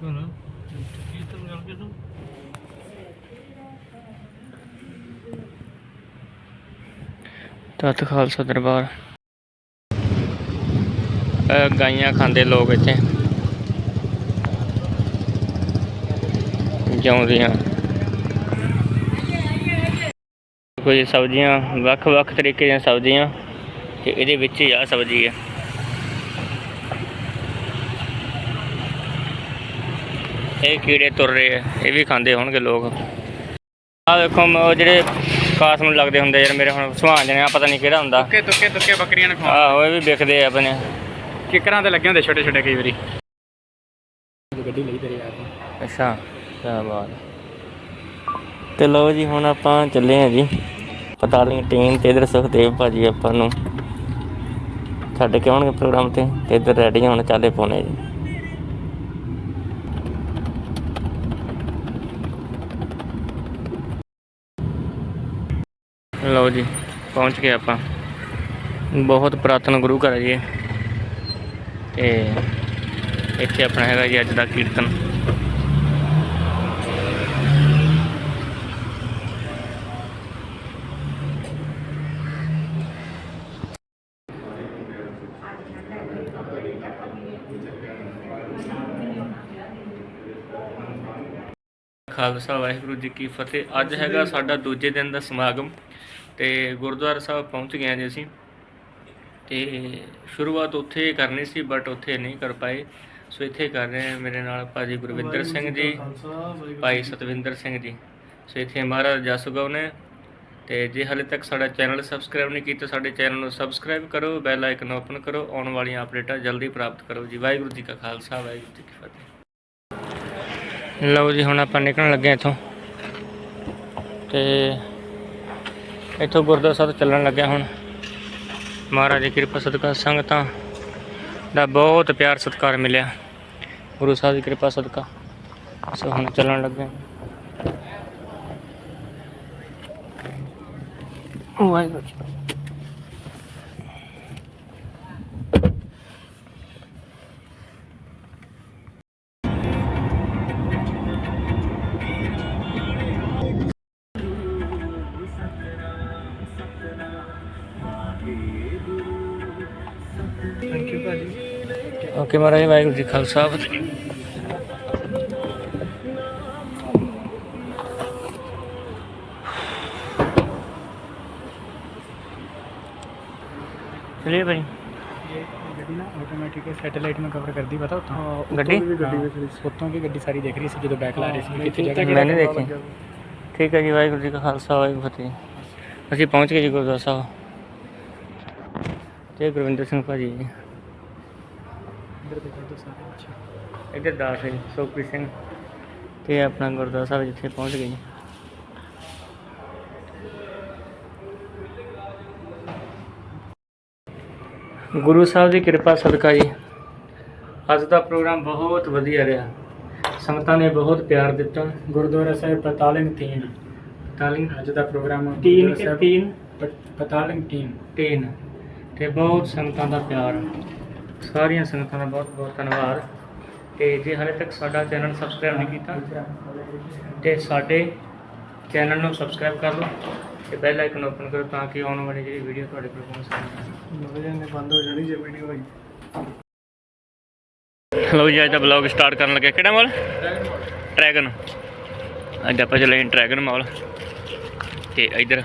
ਕਰ ਕੀ ਤਾਂ? ਤਤ ਖਾਲਸਾ ਦਰਬਾਰ। ਗਾਈਆਂ ਖਾਂਦੇ ਲੋਕ ਇੱਥੇ। ਜਿਉਂਦੀਆਂ। ਕੋਈ ਸਬਜ਼ੀਆਂ, ਵੱਖ-ਵੱਖ ਤਰੀਕੇ ਦੀਆਂ ਸਬਜ਼ੀਆਂ, ਤੇ ਇਹਦੇ ਵਿੱਚ ਹੀ ਆ ਸਬਜ਼ੀ ਹੈ। ਇਹ ਕੀੜੇ ਤੁਰ ਰਹੇ ਆ ਇਹ ਵੀ ਖਾਂਦੇ ਹੋਣਗੇ ਲੋਕ। ਆ ਵੇਖੋ ਉਹ ਜਿਹੜੇ ਕਾਸਮ ਲੱਗਦੇ ਹੁੰਦੇ ਯਾਰ ਮੇਰੇ ਹੁਣ ਸੁਹਾਣ ਜਣੇ ਆ ਪਤਾ ਨਹੀਂ ਕਿਹੜਾ ਹੁੰਦਾ। ਤੁੱਕੇ ਤੁੱਕੇ ਤੁੱਕੇ ਬੱਕਰੀਆਂ ਨੂੰ ਖਵਾ ਆਹੋ ਇਹ ਵੀ ਵਿਕਦੇ ਆ ਆਪਣੇ। ਕਿਕਰਾਂ ਤੇ ਲੱਗੇ ਹੁੰਦੇ ਛੋਟੇ ਛੋਟੇ ਕਈ ਵਾਰੀ। ਗੱਡੀ ਲਈ ਤੇਰੇ ਯਾਰ ਨੇ ਅੱਛਾ ਕਿਆ ਬਾਤ। ਤੇ ਲਓ ਜੀ ਹੁਣ ਆਪਾਂ ਚੱਲੇ ਆ ਜੀ। ਪਤਾਲੀ ਟੀਮ ਤੇ ਇਧਰ ਸੁਖਦੇਵ ਭਾਜੀ ਆਪਾਂ ਨੂੰ। ਛੱਡ ਕੇ ਆਉਣਗੇ ਪ੍ਰੋਗਰਾਮ ਤੇ ਤੇ ਇਧਰ ਰੈਡੀ ਹੁਣ ਚਾਲੇ ਪਾਉਣੇ ਜੀ। ਲਓ ਜੀ, ਪਹੁੰਚ ਗਏ ਆਪਾਂ। ਬਹੁਤ ਪੁਰਾਤਨ ਗੁਰੂ ਘਰ ਹੈ ਜੀ ਤੇ ਇੱਥੇ ਆਪਣਾ ਹੈਗਾ ਜੀ ਅੱਜ ਦਾ ਕੀਰਤਨ। ਖਾਲਸਾ ਵਾਹਿਗੁਰੂ ਜੀ ਕੀ ਫਤਿਹ। ਅੱਜ ਹੈਗਾ ਸਾਡਾ ਦੂਜੇ ਦਿਨ ਦਾ ਸਮਾਗਮ। ਤੇ ਗੁਰਦੁਆਰਾ ਸਾਹਿਬ ਪਹੁੰਚ ਗਏ ਜੀ ਅਸੀਂ। ਤੇ ਸ਼ੁਰੂਆਤ ਉੱਥੇ ਕਰਨੀ ਸੀ ਬਟ ਉੱਥੇ ਨਹੀਂ ਕਰ ਪਾਏ। ਸੋ ਇੱਥੇ ਕਰ ਰਹੇ ਹਾਂ ਮੇਰੇ ਨਾਲ ਭਾਜੀ ਗੁਰਵਿੰਦਰ ਸਿੰਘ ਜੀ ਭਾਈ ਸਤਵਿੰਦਰ ਸਿੰਘ ਜੀ। ਸੋ ਇੱਥੇ ਮਹਾਰਾਜ ਜਸਗੁਰੂ ਨੇ ਤੇ ਜੇ ਹਾਲੇ ਤੱਕ ਸਾਡਾ ਚੈਨਲ ਸਬਸਕ੍ਰਾਈਬ ਨਹੀਂ ਕੀਤਾ ਸਾਡੇ ਚੈਨਲ ਨੂੰ ਸਬਸਕ੍ਰਾਈਬ ਕਰੋ ਬੈਲ ਆਈਕਨ ਓਪਨ ਕਰੋ ਆਉਣ ਵਾਲੀਆਂ ਅਪਡੇਟਾਂ ਜਲਦੀ ਪ੍ਰਾਪਤ ਕਰੋ ਜੀ। ਵਾਹਿਗੁਰੂ ਜੀ ਕਾ ਖਾਲਸਾ ਵਾਹਿਗੁਰੂ ਜੀ ਕੀ ਫਤਿਹ। ਲਓ ਜੀ ਹੁਣ ਆਪਾਂ ਨਿਕਲਣ ਲੱਗੇ ਇੱਥੋਂ। ਤੇ ਇੱਥੋਂ ਗੁਰਦੁਆਰਾ ਸਾਹਿਬ ਚੱਲਣ ਲੱਗਿਆ ਹੁਣ। ਮਹਾਰਾਜ ਦੀ ਕਿਰਪਾ ਸਦਕਾ ਸੰਗਤਾਂ ਦਾ ਬਹੁਤ ਪਿਆਰ ਸਤਿਕਾਰ ਮਿਲਿਆ। ਗੁਰੂ ਸਾਹਿਬ ਦੀ ਕਿਰਪਾ ਸਦਕਾ ਸੋ ਹੁਣ ਚੱਲਣ ਲੱਗੇ ਹਾਂ। ਵਾਹਿਗੁਰੂ ਓਕੇ ਮਹਾਰਾਜ ਵਾਹਿਗੁਰੂ ਜੀ ਕਾ ਖਾਲਸਾ ਫਤਿਹ चलिए भाई ये ਗੱਡੀ ਨਾ ਆਟੋਮੈਟਿਕ ਸੈਟੇਲਾਈਟ ਨੂੰ ਕਵਰ ਕਰਦੀ ਪਤਾ ਉੱਥੋਂ ਗੱਡੀ ਉੱਤੋਂ ਵੀ ਗੱਡੀ ਸਾਰੀ ਦੇਖ ਰਹੀ ਸੀ ਜਦੋਂ ਬੈਕ ਲਾ ਰਹੀ ਸੀ ਕਿੱਥੇ ਜਗ੍ਹਾ मैंने देखी ठीक है जी वाहिगुरू जी का खालसा वाहिगुरू फतेह ਅਸੀਂ ਪਹੁੰਚ ਗਏ ਜੀ ਗੁਰਦੁਆਰਾ ਸਾਹਿਬ ਤੇ ਗੁਰਵਿੰਦਰ ਸਿੰਘ ਭਾਜੀ ਜੀ ਇੱਧਰ ਦੇਖੋ ਇੱਧਰ ਸਾਰੇ ਅੱਛਾ ਇੱਧਰ ਦਾਸ ਹੈ ਸੁਖਪ੍ਰੀਤ ਸਿੰਘ। ਤੇ ਆਪਣਾ ਗੁਰਦੁਆਰਾ ਸਾਹਿਬ ਜਿੱਥੇ ਪਹੁੰਚ ਗਏ ਜੀ। ਗੁਰੂ ਸਾਹਿਬ ਦੀ ਕਿਰਪਾ ਸਦਕਾ ਜੀ। ਅੱਜ ਦਾ ਪ੍ਰੋਗਰਾਮ ਬਹੁਤ ਵਧੀਆ ਰਿਹਾ। ਸੰਗਤਾਂ ਨੇ ਬਹੁਤ ਪਿਆਰ ਦਿੱਤਾ। ਗੁਰਦੁਆਰਾ ਸਾਹਿਬ ਪਤਾਲਿੰਗ 3 ਤਾਲਿੰਗ ਅੱਜ ਦਾ ਪ੍ਰੋਗਰਾਮ ਤੀਨ ਗੁਰਦੁਆਰਾ ਕਿ ਸਾਹਿਬ ਤੀਨ? ਪ- ਪਤਾਲਿੰਗ 3 ਤਿੰਨ। ਤੇ ਬਹੁਤ ਸੰਗਤਾਂ ਦਾ ਪਿਆਰ। ਸਾਰੀਆਂ ਸੰਗਤਾਂ ਦਾ ਬਹੁਤ ਬਹੁਤ ਧੰਨਵਾਦ। ਤੇ ਜੇ ਹਾਲੇ ਤੱਕ ਸਾਡਾ ਚੈਨਲ ਸਬਸਕ੍ਰਾਈਬ ਨਹੀਂ ਕੀਤਾ ਤੇ ਸਾਡੇ ਚੈਨਲ ਨੂੰ ਸਬਸਕ੍ਰਾਈਬ ਕਰ ਲਓ ਤੇ ਬੈਲ ਆਈਕਨ ਓਪਨ ਕਰੋ ਤਾਂ ਕਿ ਆਉਣ ਵਾਲੀ ਜਿਹੜੀ ਵੀਡੀਓ ਤੁਹਾਡੇ ਕੋਲ ਪਹੁੰਚ ਸਕੇ। ਨਵੇਂ ਨੇ ਬੰਦ ਹੋ ਜਾਣੀ ਜੇ ਵੀਡੀਓ ਹੋਈ। ਲਓ ਜੀ ਅੱਜ ਦਾ ਬਲੌਗ ਸਟਾਰਟ ਕਰਨ ਲੱਗੇ। ਕਿਹੜਾ ਮਾਲ ਡਰੈਗਨ ਅੱਜ ਆਪਾਂ ਚੱਲੇ ਡਰੈਗਨ ਮਾਲ ਤੇ ਇਧਰ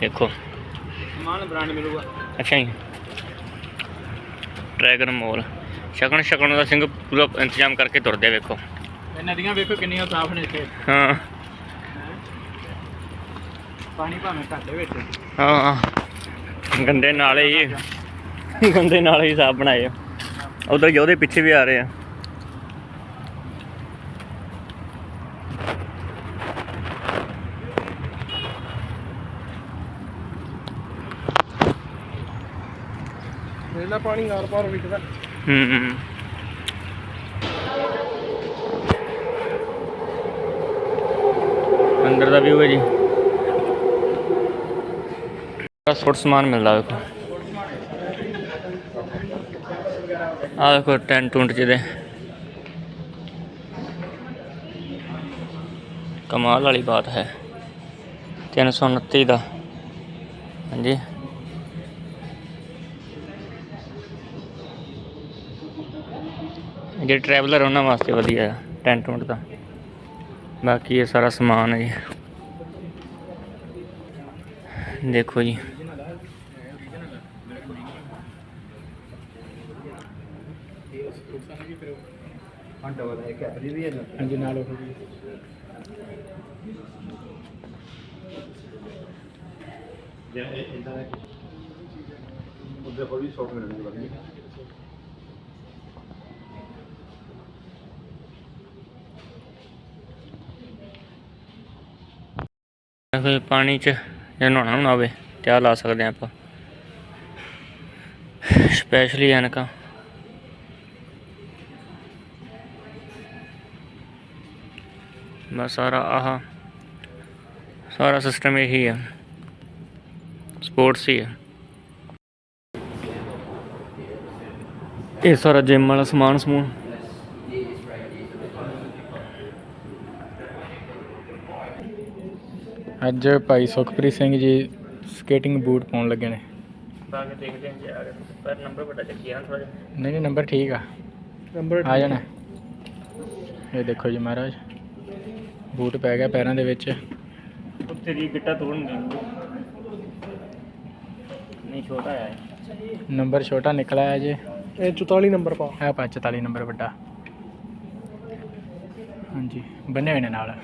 ਦੇਖੋ। ਸਮਾਨ ਬ੍ਰਾਂਡ ਮਿਲੂਗਾ। ਅੱਛਾ ਜੀ। Dragon mall. ਸ਼ਗਨ ਸ਼ਗਨ ਦਾ ਸਿੰਘ ਪੂਰਾ ਇੰਤਜ਼ਾਮ ਕਰਕੇ ਤੁਰਦੇ ਵੇਖੋ। ਇਹ ਨਦੀਆਂ ਵੇਖੋ ਕਿੰਨੀਆਂ ਸਾਫ਼ ਨੇ ਇੱਥੇ। ਹਾਂ। ਪਾਣੀ ਭਾਵੇਂ ਘਾਟੇ ਵਿੱਚ। ਹਾਂ ਗੰਦੇ ਨਾਲੇ ਹੀ ਗੰਦੇ ਨਾਲੇ ਹੀ ਸਾਫ਼ ਬਣਾਏ ਆ। ਉਧਰ ਯੋਧੇ ਪਿੱਛੇ ਵੀ ਆ ਰਹੇ ਆ। ਵੇਲਾ ਪਾਣੀ ਆਰ ਪਾਰ ਵਿਕਦਾ। ਹੂੰ ਅੰਦਰ ਦਾ ਵਿਊ ਹੈ ਜੀ। ਬੜਾ ਸੁੱਟ ਸਮਾਨ ਮਿਲਦਾ ਵੇਖੋ। ਆਹ ਦੇਖੋ ਟੈਂਟ ਟੁੰਟ ਜਿਹਦੇ। ਕਮਾਲ ਵਾਲੀ ਬਾਤ ਹੈ। 329 ਦਾ। ਹਾਂਜੀ। ਜਿਹੜੇ ਟਰੈਵਲਰ ਉਹਨਾਂ ਵਾਸਤੇ ਵਧੀਆ ਹੈ ਟੈਂਟ ਟੁੰਟ ਦਾ ਬਾਕੀ ਇਹ ਸਾਰਾ ਸਮਾਨ ਹੈ ਜੀ। ਦੇਖੋ ਜੀ। ਹਾਂਜੀ ਨਾਲ ਉਹ। ਵੀ ਉਹਦੇ ਹੋਰ ਵੀ ਸ਼ੌਟ ਮਿਲਣਗੇ ਵਧੀਆ। ਕੋਈ ਪਾਣੀ 'ਚ ਜੇ ਨਹਾਉਣਾ ਨਾ ਹੋਵੇ ਤੇ ਆਹ ਲਾ ਸਕਦੇ ਹਾਂ ਆਪਾਂ। ਸਪੈਸ਼ਲੀ ਐਨਕਾਂ। ਬਸ ਸਾਰਾ ਆਹ, ਸਾਰਾ ਸਿਸਟਮ ਇਹੀ ਹੈ ਸਪੋਰਟਸ ਹੀ ਹੈ ਇਹ ਸਾਰਾ ਜਿਮ ਵਾਲਾ ਸਮਾਨ ਸਮੂਨ। ਅੱਜ ਭਾਈ ਸੁਖਪ੍ਰੀਤ ਸਿੰਘ ਜੀ ਸਕੇਟਿੰਗ ਬੂਟ ਪਾਉਣ ਲੱਗੇ ਨੇ। ਬਾਕੀ ਦੇਖਦੇ ਹਾਂ ਜੇ ਆ ਗਿਆ ਪਰ ਨੰਬਰ ਬੜਾ ਚੱਕਿਆ ਥੋੜਾ ਜਿਹਾ। ਨਹੀਂ ਨਹੀਂ ਨੰਬਰ ਠੀਕ ਆ। ਨੰਬਰ ਆ ਜਾਣਾ। ਇਹ ਦੇਖੋ ਜੀ ਮਹਾਰਾਜ ਬੂਟ ਪੈ ਗਿਆ ਪੈਰਾਂ ਦੇ ਵਿੱਚ। ਉੱਤੇ ਦੀ ਗਿੱਟਾ ਤੋੜਨ ਦੇ। ਨਹੀਂ ਛੋਟਾ ਹੈ ਨੰਬਰ ਛੋਟਾ ਨਿਕਲਿਆ ਹੈ ਜੀ। ਇਹ 44 ਨੰਬਰ ਪਾ ਹੈ ਪਾ 44 ਨੰਬਰ ਵੱਡਾ। ਹਾਂਜੀ ਬੰਨੇ ਹੋਏ ਨੇ ਨਾਲ।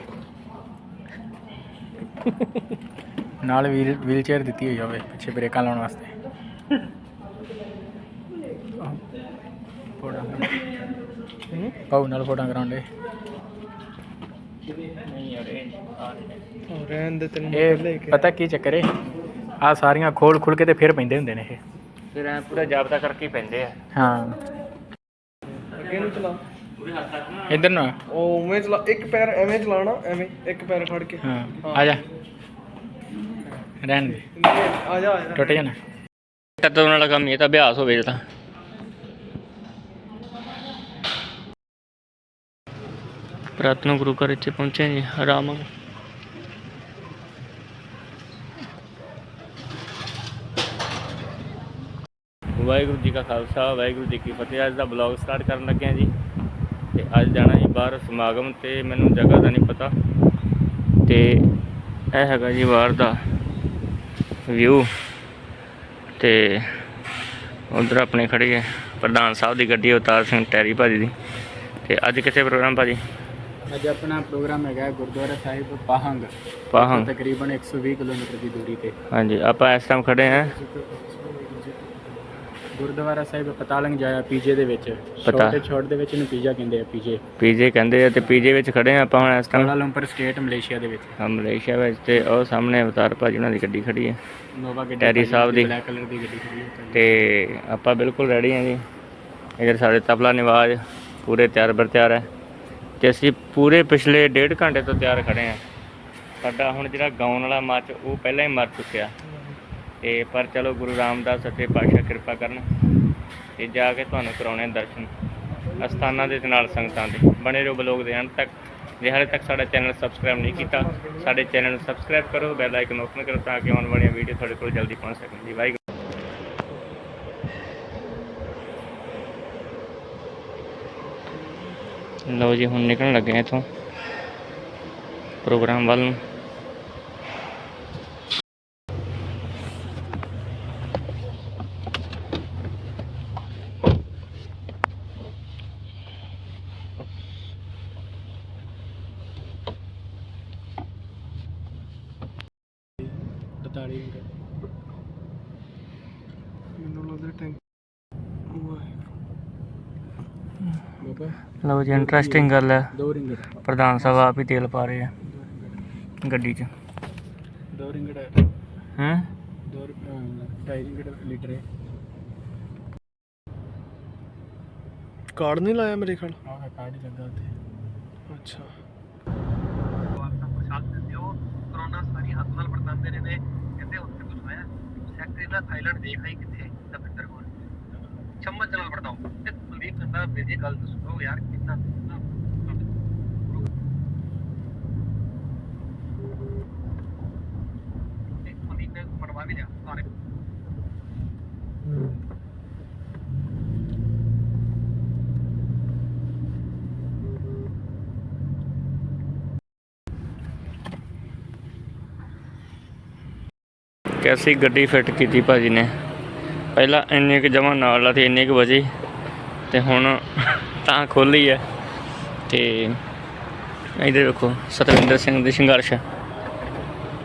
ਨਾਲ ਵੀਲ ਵੀਲ ਚੇਅਰ ਦਿੱਤੀ ਹੋਈ ਹੋਵੇ ਪਿੱਛੇ ਬ੍ਰੇਕਾਂ ਲਾਉਣ ਵਾਸਤੇ। ਫੋਟੋ ਪਾਉ ਨਾਲ ਫੋਟੋ ਕਰਾਉਂਦੇ ਰਹਿਣ ਦੇ। ਤੈਨੂੰ ਪਹਿਲੇ ਇਹ ਪਤਾ ਕੀ ਚੱਕਰ ਹੈ ਆ ਸਾਰੀਆਂ ਖੋਲ ਖੁੱਲ ਕੇ ਤੇ ਫਿਰ ਪੈਂਦੇ ਹੁੰਦੇ ਨੇ ਇਹ। ਫਿਰ ਐ ਪੂਰਾ ਜਾਬਤਾ ਕਰਕੇ ਪੈਂਦੇ ਆ। ਹਾਂ। ਅੱਗੇ ਨੂੰ ਚਲਾ ਇਧਰ ਨੂੰ ਆ। ਉਹ ਉਵੇਂ ਚਲਾ ਇੱਕ ਪੈਰ ਐਵੇਂ ਚਲਾਣਾ ਐਵੇਂ ਇੱਕ ਪੈਰ ਫੜ ਕੇ। ਹਾਂ ਆ ਜਾ। ਰਹਿਣ ਦੇ। ਆ ਜਾ ਆ ਜਾ। ਟੁੱਟ ਜਾਣਾ। ਤਾਂ ਉਹਨਾਂ ਦਾ ਕੰਮ ਇਹ ਤਾਂ ਅਭਿਆਸ ਹੋਵੇ ਤਾਂ। ਪ੍ਰਾਰਥਨਾ ਗੁਰੂ ਘਰ ਇੱਥੇ ਪਹੁੰਚੇ ਜੀ ਆਰਾਮ ਨਾਲ। ਵਾਹਿਗੁਰੂ ਜੀ ਕਾ ਖਾਲਸਾ ਵਾਹਿਗੁਰੂ ਜੀ ਕੀ ਫਤਿਹ। ਅੱਜ ਦਾ ਬਲੌਗ ਸਟਾਰਟ ਕਰਨ ਲੱਗੇ ਹਾਂ ਜੀ। ਤੇ ਅੱਜ ਜਾਣਾ ਜੀ ਬਾਹਰ ਸਮਾਗਮ ਤੇ ਮੈਨੂੰ ਜਗ੍ਹਾ ਦਾ ਨਹੀਂ ਪਤਾ। ਤੇ ਇਹ ਹੈਗਾ ਜੀ ਬਾਹਰ ਦਾ ਵਿਊ ਤੇ ਉਧਰ ਆਪਣੇ ਖੜੀ ਹੈ ਪ੍ਰਧਾਨ ਸਾਹਿਬ ਦੀ ਗੱਡੀ ਅਵਤਾਰ ਸਿੰਘ ਟੈਰੀ ਭਾਜੀ ਦੀ। ਤੇ ਅੱਜ ਕਿੱਥੇ ਪ੍ਰੋਗਰਾਮ ਭਾਜੀ? ਅੱਜ ਆਪਣਾ ਪ੍ਰੋਗਰਾਮ ਹੈਗਾ ਗੁਰਦੁਆਰਾ ਸਾਹਿਬ ਪਾਹੰਗ। ਪਾਹੰਗ। ਤਕਰੀਬਨ 120 ਕਿਲੋਮੀਟਰ ਦੀ ਦੂਰੀ ਤੇ। ਹਾਂਜੀ ਆਪਾਂ ਇਸ ਟਾਈਮ ਖੜੇ ਹਾਂ। ਗੁਰਦੁਆਰਾ ਸਾਹਿਬ ਪਤਾਲੰਗ ਜਾਇਆ ਪੀਜੇ ਦੇ ਵਿੱਚ। ਪਤਾ। ਛੋਟੇ ਛੋਟ ਦੇ ਵਿੱਚ ਇਹਨੂੰ ਪੀਜਾ ਕਹਿੰਦੇ ਆ ਪੀਜੇ। ਪੀਜੇ ਕਹਿੰਦੇ ਆ ਤੇ ਪੀਜੇ ਵਿੱਚ ਖੜੇ ਆਪਾਂ ਹੁਣ ਇਸ ਟਾਈਮ ਕੁਆਲਾਲੰਪਰ ਸਟੇਟ ਮਲੇਸ਼ੀਆ ਦੇ ਵਿੱਚ। ਹਾਂ ਮਲੇਸ਼ੀਆ ਵਿੱਚ ਤੇ ਉਹ ਸਾਹਮਣੇ ਅਵਤਾਰ ਭਾਜੀ ਉਹਨਾਂ ਦੀ ਗੱਡੀ ਖੜੀ ਹੈ ਨੋਵਾ ਗੱਡੀ ਟੈਰੀ ਸਾਹਿਬ ਦੀ। ਬਲੈਕ ਕਲਰ ਦੀ ਗੱਡੀ ਖੜੀ ਹੈ ਤੇ ਆਪਾਂ ਬਿਲਕੁਲ ਰੈਡੀ ਹਾਂ ਜੀ। ਇਧਰ ਸਾਡੇ ਤਬਲਾ ਨਿਵਾਜ ਪੂਰੇ ਤਿਆਰ ਬਰ ਤਿਆਰ ਹੈ ਤੇ ਅਸੀਂ ਪੂਰੇ ਪਿਛਲੇ ਡੇਢ ਘੰਟੇ ਤੋਂ ਤਿਆਰ ਖੜੇ ਹਾਂ ਸਾਡਾ ਹੁਣ ਜਿਹੜਾ ਗਾਉਣ ਵਾਲਾ ਮੱਚ ਉਹ ਪਹਿਲਾਂ ਹੀ ਮਰ ਚੁੱਕਿਆ। ਤੇ ਪਰ ਚਲੋ ਗੁਰੂ ਰਾਮਦਾਸ ਸੱਚੇ ਪਾਤਸ਼ਾਹ ਕਿਰਪਾ ਕਰਨ ਤੇ ਜਾ ਕੇ ਤੁਹਾਨੂੰ ਕਰਾਉਣੇ ਦਰਸ਼ਨ, ਅਸਥਾਨਾਂ ਦੇ ਨਾਲ ਸੰਗਤਾਂ ਦੇ। ਬਣੇ ਰਹੋ ਬਲੌਗ ਦੇ ਅੰਤ ਤੱਕ। ਜੇ ਹਾਲੇ ਤੱਕ ਸਾਡਾ ਚੈਨਲ ਸਬਸਕ੍ਰਾਈਬ ਨਹੀਂ ਕੀਤਾ, ਸਾਡੇ ਚੈਨਲ ਨੂੰ ਸਬਸਕ੍ਰਾਈਬ ਕਰੋ, ਬੈਲ ਆਈਕਨ ਓਪਨ ਕਰੋ ਤਾਂ ਕਿ ਆਉਣ ਵਾਲੀਆਂ ਵੀਡੀਓ ਤੁਹਾਡੇ ਕੋਲ ਜਲਦੀ ਪਹੁੰਚ ਸਕਣ। ਜੀ, ਵਾਹਿਗੁਰੂ। ਲਓ ਜੀ, ਹੁਣ ਨਿਕਲਣ ਲੱਗੇ ਹਾਂ ਇੱਥੋਂ ਪ੍ਰੋਗਰਾਮ ਵੱਲ ਨੂੰ ਅੜਤਾਲੀ ਮੈਨੂੰ ਲੱਗਦਾ ਟੈਂਕ ਬਾਬਾ ਲਓ ਜੀ ਇੰਟਰਸਟਿੰਗ ਗੱਲ ਹੈ। ਦੋ ਰਿੰਗੜ ਪ੍ਰਧਾਨ ਸਾਹਿਬ ਆਪ ਹੀ ਤੇਲ ਪਾ ਰਹੇ ਆ। ਗੱਡੀ 'ਚ। ਦੋ ਰਿੰਗੜ ਹੈਂ। ਦੋ ਢਾਈ ਰਿੰਗੜ ਲੀਟਰ ਹੈ। ਕਾਰਡ ਨਹੀਂ ਲਾਇਆ ਮੇਰੇ ਖਿਆਲ? ਆਹ ਕਾਰਡ ਹੀ ਲੱਗਾ ਉੱਥੇ। ਅੱਛਾ। ਕਰੋਨਾ ਸਾਰੀ ਹੱਥ ਨਾਲ ਵਰਤਾਂਦੇ ਰਹੇ ਨੇ। ਕਹਿੰਦੇ ਉੱਥੇ ਕੁਝ ਹੋਇਆ। ਸੈਕਟਰੀ ਦਾ ਥਾਈਲੈਂਡ ਦੇਖ ਆਈ ਕਿੱਥੇ? ਦਵਿੰਦਰ ਕੋਲ। ਚਮਚ ਨਾਲ ਵਰਤਾਓ। ਕੈਸੀ ਗੱਡੀ ਫਿੱਟ ਕੀਤੀ ਭਾਜੀ ਨੇ? ਪਹਿਲਾਂ ਇੰਨੇ ਕੁ ਜਮਾ ਨਾਲ ਲਾ ਤੇ ਇੰਨੇ ਕੁ ਵਜੇ ਤੇ ਹੁਣ ਤਾਂ ਖੋਲੀ ਹੈ ਤੇ ਇਧਰ ਵੇਖੋ, ਸਤਵਿੰਦਰ ਸਿੰਘ ਦੇ ਸੰਘਰਸ਼।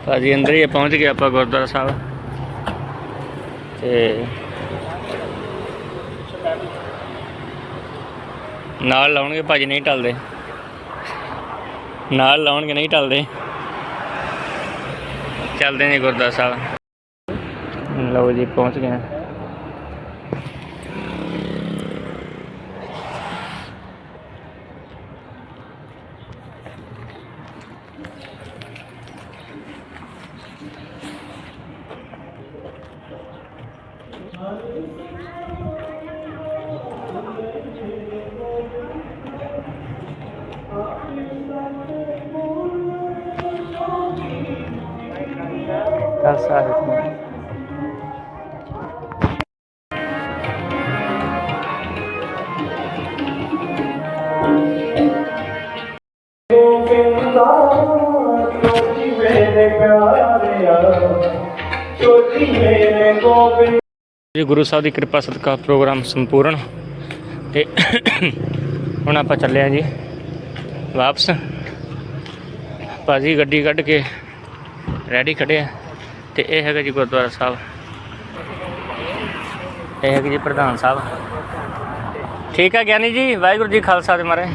ਭਾਜੀ ਅੰਦਰ ਹੀ ਪਹੁੰਚ ਗਏ ਆਪਾਂ ਗੁਰਦੁਆਰਾ ਸਾਹਿਬ। ਤੇ ਨਾਲ ਲਾਉਣਗੇ ਭਾਜੀ, ਨਹੀਂ ਟਲਦੇ। ਨਾਲ ਲਾਉਣਗੇ, ਨਹੀਂ ਟਲਦੇ। ਚੱਲਦੇ ਨੇ ਗੁਰਦੁਆਰਾ ਸਾਹਿਬ। ਲਓ ਜੀ, ਪਹੁੰਚ ਗਏ। ਜੀ ਗੁਰੂ ਸਾਹਿਬ ਦੀ ਕਿਰਪਾ ਸਦਕਾ ਪ੍ਰੋਗਰਾਮ ਸੰਪੂਰਨ ਤੇ ਹੁਣ ਆਪਾਂ ਚੱਲੇ ਆ ਜੀ ਵਾਪਸ। ਭਾਜੀ ਗੱਡੀ ਕੱਢ ਕੇ ਰੈਡੀ ਖੜੇ ਆ। ਤੇ ਇਹ ਹੈਗਾ ਜੀ ਗੁਰਦੁਆਰਾ ਸਾਹਿਬ। ਇਹ ਹੈਗਾ ਜੀ ਪ੍ਰਧਾਨ ਸਾਹਿਬ। ਠੀਕ ਹੈ ਗਿਆਨੀ ਜੀ ਵਾਹਿਗੁਰੂ ਜੀ ਖਾਲਸਾ ਤੇ ਮਾਰੇ।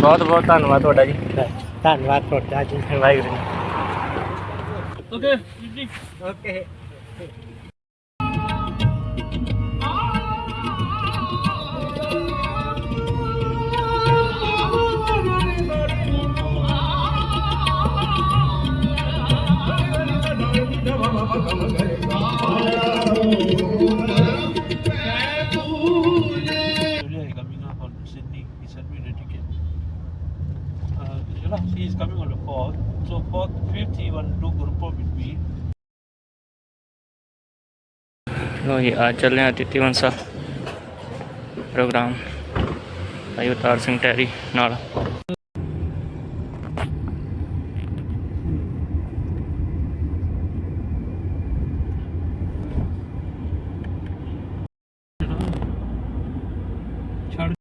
ਬਹੁਤ ਬਹੁਤ ਧੰਨਵਾਦ ਤੁਹਾਡਾ ਜੀ। ਧੰਨਵਾਦ ਤੁਹਾਡਾ ਜੀ। ਵਾਹਿਗੁਰੂ ਜੀ। ਓਕੇ ਜੀ। ਓਕੇ। ਲੋ ਜੀ ਅੱਜ ਚੱਲੇ ਆ ਤਿੱਤੀ ਵੰਸਾ ਪ੍ਰੋਗਰਾਮ ਭਾਈ ਅਵਤਾਰ ਸਿੰਘ ਟੈਰੀ ਨਾਲ ਛੱਡ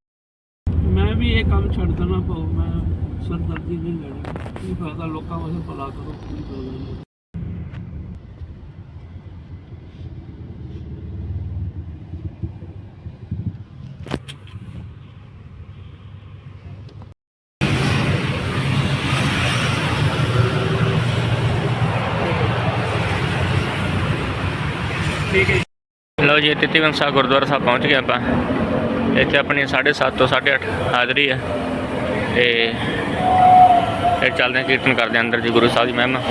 ਮੈਂ ਵੀ ਇਹ ਕੰਮ ਛੱਡ ਦੇਣਾ ਪਊ ਮੈਂ ਸਰਦਰਦੀ ਨਹੀਂ ਲੈਣੀ ਕੀ ਫਾਇਦਾ ਲੋਕਾਂ ਵਾਸਤੇ ਭਲਾ ਕਰੋ ਕੀ ਫਾਇਦਾ ਲਓ ਜੀ, ਤਿੱਤੀ ਵੰਸਾ ਗੁਰਦੁਆਰਾ ਸਾਹਿਬ ਪਹੁੰਚ ਗਏ ਆਪਾਂ। ਇੱਥੇ ਆਪਣੀ 7:30 ਤੋਂ 8:30 ਹਾਜ਼ਰੀ ਹੈ ਤੇ ਇਹ ਚੱਲਦੇ ਹਾਂ, ਕੀਰਤਨ ਕਰਦੇ ਹਾਂ ਅੰਦਰ ਜੀ, ਗੁਰੂ ਸਾਹਿਬ ਦੀ ਮਹਿਮਾ।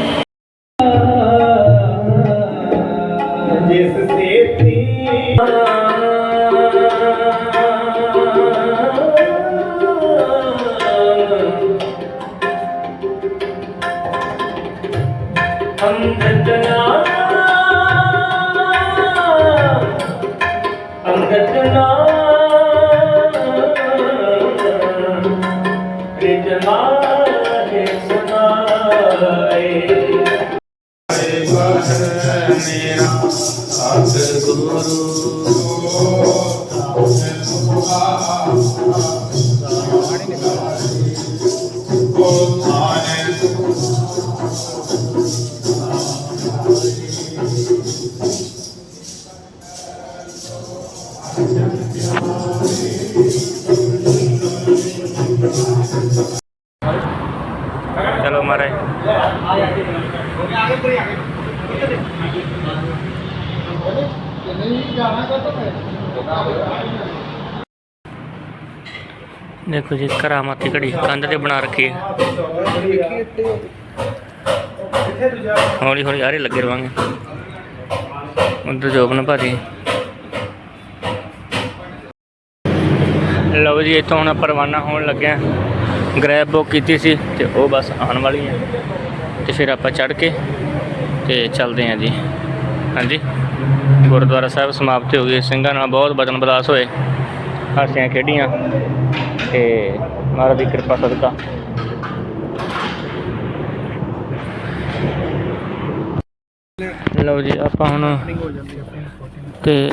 ਜਿਸ ਸੇਤੀ ਅੰਗਦਨਾ ਅੰਗਦਨਾ ਰਿਜਮਾ ਹੈ ਸੁਨਾਏ ਚਲੋ ਦੇਖੋ ਜੀ ਕਰਾਮਾਤੀ ਘੜੀ ਕੰਧ ਤੇ ਬਣਾ ਰੱਖੀ ਹੈ। ਹੌਲੀ ਹੌਲੀ ਆਰੇ ਲੱਗੇ ਰਵਾਂਗੇ। ਉਧਰ ਜੋਬਨ ਭਾਜੀ। ਲਓ ਜੀ, ਇੱਥੋਂ ਹੁਣ ਆਪਾਂ ਰਵਾਨਾ ਹੋਣ ਲੱਗਿਆ ਗ੍ਰੈਬ ਬੁੱਕ ਕੀਤੀ ਸੀ ਤੇ ਉਹ ਬਸ ਆਉਣ ਵਾਲੀ ਹੈ। ਤੇ ਫਿਰ ਆਪਾਂ ਚੜ ਕੇ ਤੇ ਚੱਲਦੇ ਹਾਂ ਜੀ। ਹਾਂਜੀ। ਗੁਰਦੁਆਰਾ ਸਾਹਿਬ ਸਮਾਪਤੀ ਹੋ ਗਈ ਸਿੰਘਾਂ ਨਾਲ ਬਹੁਤ ਬਚਨ ਬਦਾਸ ਹੋਏ। ਹਾਸੀਆਂ ਖੇਡੀਆਂ। ਤੇ ਮਹਾਰਾਜ ਦੀ ਕਿਰਪਾ ਸਦਕਾ। ਲਓ ਜੀ ਆਪਾਂ ਹੁਣ ਹੋ ਹੈ ਤੇ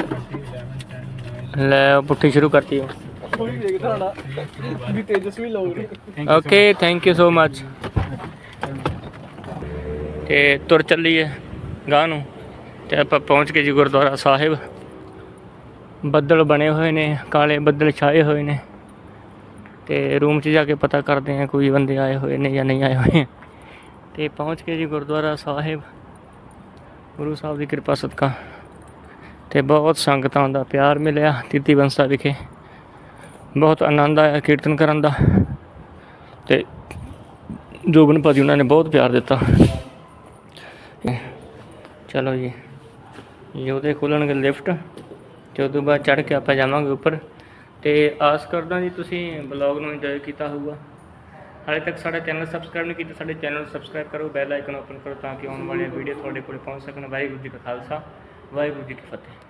ਲੈ ਪੁੱਠੀ ਸ਼ੁਰੂ ਕਰਤੀ ਕੋਈ ਦੇਖਦਾ ਨਾ ਵੀ ਤੇਜਸਵੀ ਲੋਕ ਨੇ okay thank you so much ਤੇ ਤੁਰ ਚੱਲੀਏ ਗਾਂ ਨੂੰ। ਤੇ ਆਪਾਂ ਪਹੁੰਚ ਗਏ ਜੀ ਗੁਰਦੁਆਰਾ ਸਾਹਿਬ। ਬੱਦਲ ਬਣੇ ਹੋਏ ਨੇ ਕਾਲੇ ਬੱਦਲ ਛਾਏ ਹੋਏ ਨੇ। ਤੇ ਰੂਮ 'ਚ ਜਾ ਕੇ ਪਤਾ ਕਰਦੇ ਆ ਕੋਈ ਬੰਦੇ ਆਏ ਹੋਏ ਨੇ ਜਾਂ ਨਹੀਂ ਆਏ ਹੋਏ ਤੇ ਪਹੁੰਚ ਕੇ ਜੀ ਗੁਰਦੁਆਰਾ ਸਾਹਿਬ, ਗੁਰੂ ਸਾਹਿਬ ਦੀ ਕਿਰਪਾ ਸਦਕਾ। ਤੇ ਬਹੁਤ ਸੰਗਤਾਂ ਦਾ ਪਿਆਰ ਮਿਲਿਆ ਤੀਤੀ ਬੰਸਾ ਵਿਖੇ। ਬਹੁਤ ਆਨੰਦ ਆਇਆ ਕੀਰਤਨ ਕਰਨ ਦਾ। ਤੇ ਜੋਬਨ ਭਾਜੀ ਉਹਨਾਂ ਨੇ ਬਹੁਤ ਪਿਆਰ ਦਿੱਤਾ। ਚਲੋ ਜੀ ਇਹ ਉਹਦੇ ਖੋਲਣਗੇ ਲਿਫਟ। ਤੇ ਉਦੋਂ ਬਾਅਦ ਚੜ੍ਹ ਕੇ ਆਪਾਂ ਜਾਵਾਂਗੇ ਉੱਪਰ। ਤੇ ਆਸ ਕਰਦਾ ਜੀ ਤੁਸੀਂ ਬਲੌਗ ਨੂੰ ਇੰਜੋਏ ਕੀਤਾ ਹੋਊਗਾ। ਹਾਲੇ ਤੱਕ ਸਾਡਾ ਚੈਨਲ ਸਬਸਕ੍ਰਾਈਬ ਨਹੀਂ ਕੀਤਾ, ਸਾਡੇ ਚੈਨਲ ਨੂੰ ਸਬਸਕ੍ਰਾਈਬ ਕਰੋ ਬੈਲ ਆਈਕਨ ਓਪਨ ਕਰੋ ਤਾਂ ਕਿ ਆਉਣ ਵਾਲੀਆਂ ਵੀਡੀਓ ਤੁਹਾਡੇ ਕੋਲ ਪਹੁੰਚ ਸਕਣ। ਵਾਹਿਗੁਰੂ ਜੀ ਕਾ ਖਾਲਸਾ, ਵਾਹਿਗੁਰੂ ਜੀ ਕੀ ਫਤਿਹ।